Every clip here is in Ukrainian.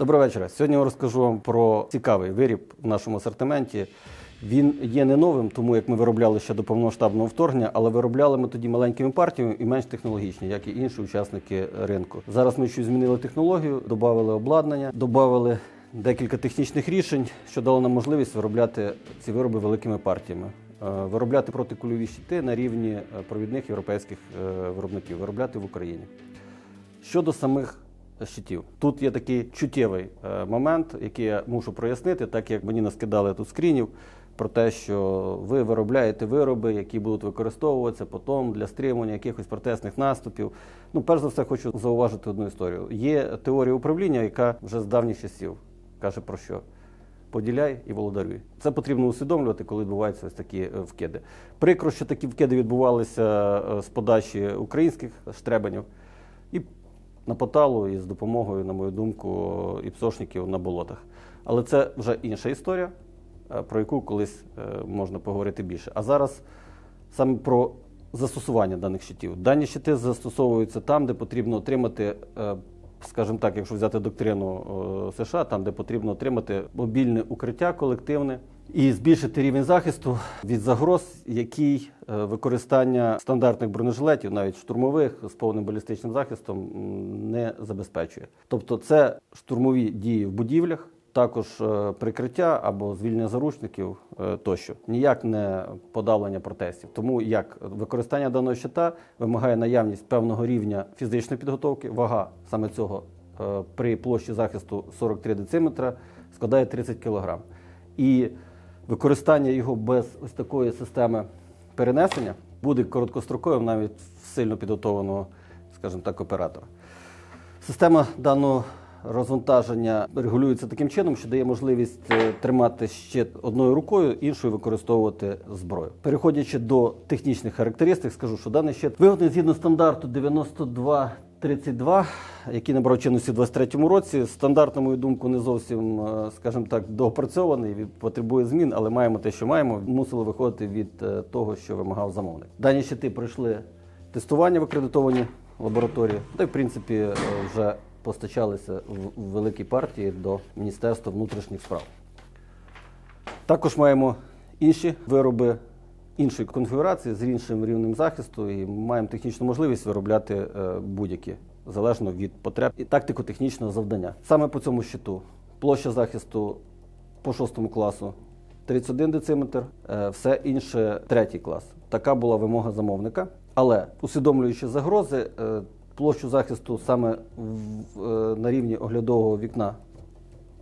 Доброго вечора. Сьогодні я розкажу вам про цікавий виріб в нашому асортименті. Він є не новим, тому як ми виробляли ще до повномасштабного вторгнення, але виробляли ми тоді маленькими партіями і менш технологічні, як і інші учасники ринку. Зараз ми щось змінили технологію, додали обладнання, додали декілька технічних рішень, що дало нам можливість виробляти ці вироби великими партіями. Е, Виробляти протикульові щити на рівні е, провідних європейських е, виробників, виробляти в Україні. Щодо самих щитів, тут є такий чуттєвий е, момент, який я мушу прояснити, так як мені наскидали тут скрінів про те, що ви виробляєте вироби, які будуть використовуватися потім для стримування якихось протестних наступів. Ну, перш за все, хочу зауважити одну історію. Є теорія управління, яка вже з давніх часів каже про що? Поділяй і володарюй. Це потрібно усвідомлювати, коли відбуваються ось такі е, вкиди. Прикро, що такі вкиди відбувалися е, з подачі українських штребанів і на поталу, і з допомогою, на мою думку, і псошників на болотах. Але це вже інша історія, е, про яку колись е, можна поговорити більше. А зараз саме про застосування даних щитів. Дані щити застосовуються там, де потрібно отримати, е, скажімо так, якщо взяти доктрину США, там, де потрібно отримати мобільне укриття колективне і збільшити рівень захисту від загроз, який е, використання стандартних бронежилетів, навіть штурмових з повним балістичним захистом, не забезпечує. Тобто, це штурмові дії в будівлях. Також е, прикриття або звільнення заручників е, тощо ніяк не подавлення протестів. Тому як використання даного щита вимагає наявність певного рівня фізичної підготовки, вага саме цього при площі захисту 43 дециметра складає 30 кг. І використання його без ось такої системи перенесення буде короткостроковим навіть сильно підготовленого, скажімо так, оператора. Система даного розвантаження регулюється таким чином, що дає можливість е, тримати щит одною рукою, іншою використовувати зброю. Переходячи до технічних характеристик, скажу, що даний щит виготовлений згідно стандарту 9232, який набрав чинності в 23-му році. Стандарт, на мою думку, не зовсім, е, скажімо так, доопрацьований, потребує змін, але маємо те, що маємо. Мусили виходити від е, того, що вимагав замовник. Дані щити пройшли тестування в акредитованій лабораторії, та й в принципі е, вже постачалися в великій партії до Міністерства внутрішніх справ. Також маємо інші вироби іншої конфігурації з іншим рівнем захисту і ми маємо технічну можливість виробляти е, будь-які залежно від потреб і тактико-технічного завдання. Саме по цьому щиту площа захисту по шостому класу 31 дециметр, е, все інше третій клас. Така була вимога замовника. Але усвідомлюючи загрози, е, площу захисту саме на рівні оглядового вікна,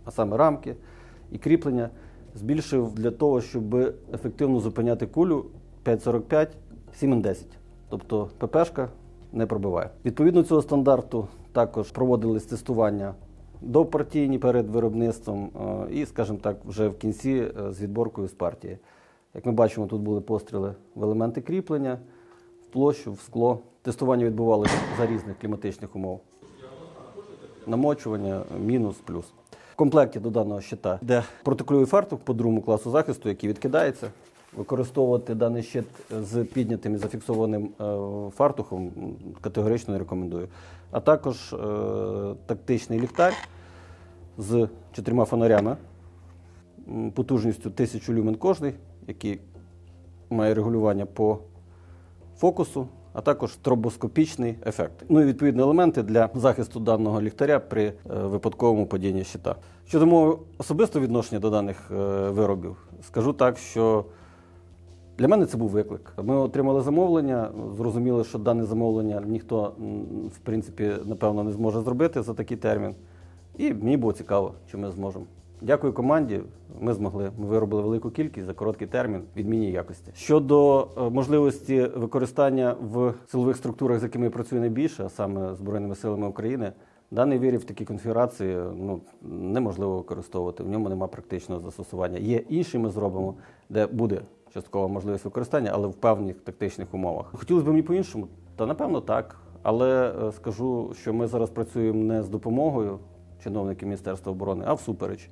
а саме рамки і кріплення, збільшив для того, щоб ефективно зупиняти кулю 5,45 7,10. Тобто ППшка не пробиває. Відповідно цього стандарту також проводились тестування допартійні перед виробництвом е, і, скажімо так, вже в кінці е, з відборкою з партії. Як ми бачимо, тут були постріли в елементи кріплення, в площу, в скло. Тестування відбувалося за різних кліматичних умов. Намочування мінус плюс. Комплекті до даного щита йде протикульовий фартук по другому класу захисту, який відкидається. Використовувати даний щит з піднятим і зафіксованим е, фартухом категорично не рекомендую. А також е, тактичний ліхтар з чотирма фонарями потужністю 1000 люмен кожний, який має регулювання по фокусу, а також тробоскопічний ефект. Ну і відповідні елементи для захисту даного ліхтаря при е, випадковому падінні щита. Щодо мого особистого відношення до даних е, виробів, скажу так, що для мене це був виклик. Ми отримали замовлення, зрозуміли, що дане замовлення ніхто, в принципі, напевно, не зможе зробити за такий термін. І мені було цікаво, чи ми зможемо. Дякую команді. Ми змогли. Ми виробили велику кількість за короткий термін відмінній якості. Щодо е, можливості використання в силових структурах, з якими я працюю найбільше, а саме Збройними силами України, даний виріб в такій конфігурації ну, неможливо використовувати. В ньому немає практичного застосування. Є інші ми зробимо, де буде часткова можливість використання, але в певних тактичних умовах. Хотілося б мені по-іншому, та напевно так. Але е, скажу, що ми зараз працюємо не з допомогою чиновників Міністерства оборони, а всупереч.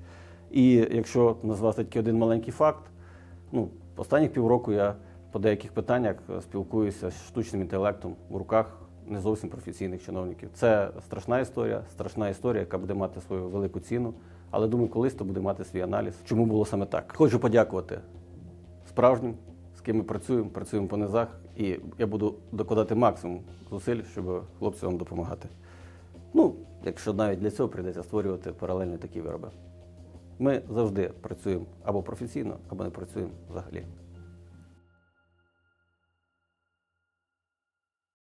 І якщо назвати такий один маленький факт, ну, останніх півроку я по деяких питаннях е, спілкуюся з штучним інтелектом в руках не зовсім професійних чиновників. Це страшна історія, страшна історія, яка буде мати свою велику ціну. Але думаю, колись то буде мати свій аналіз. Чому було саме так? Хочу подякувати справжнім, з ким ми працюємо, працюємо по низах, і я буду докладати максимум зусиль, щоб хлопцям допомагати. Ну, якщо навіть для цього прийдеться створювати паралельно такі вироби. Ми завжди працюємо або професійно, або не працюємо взагалі.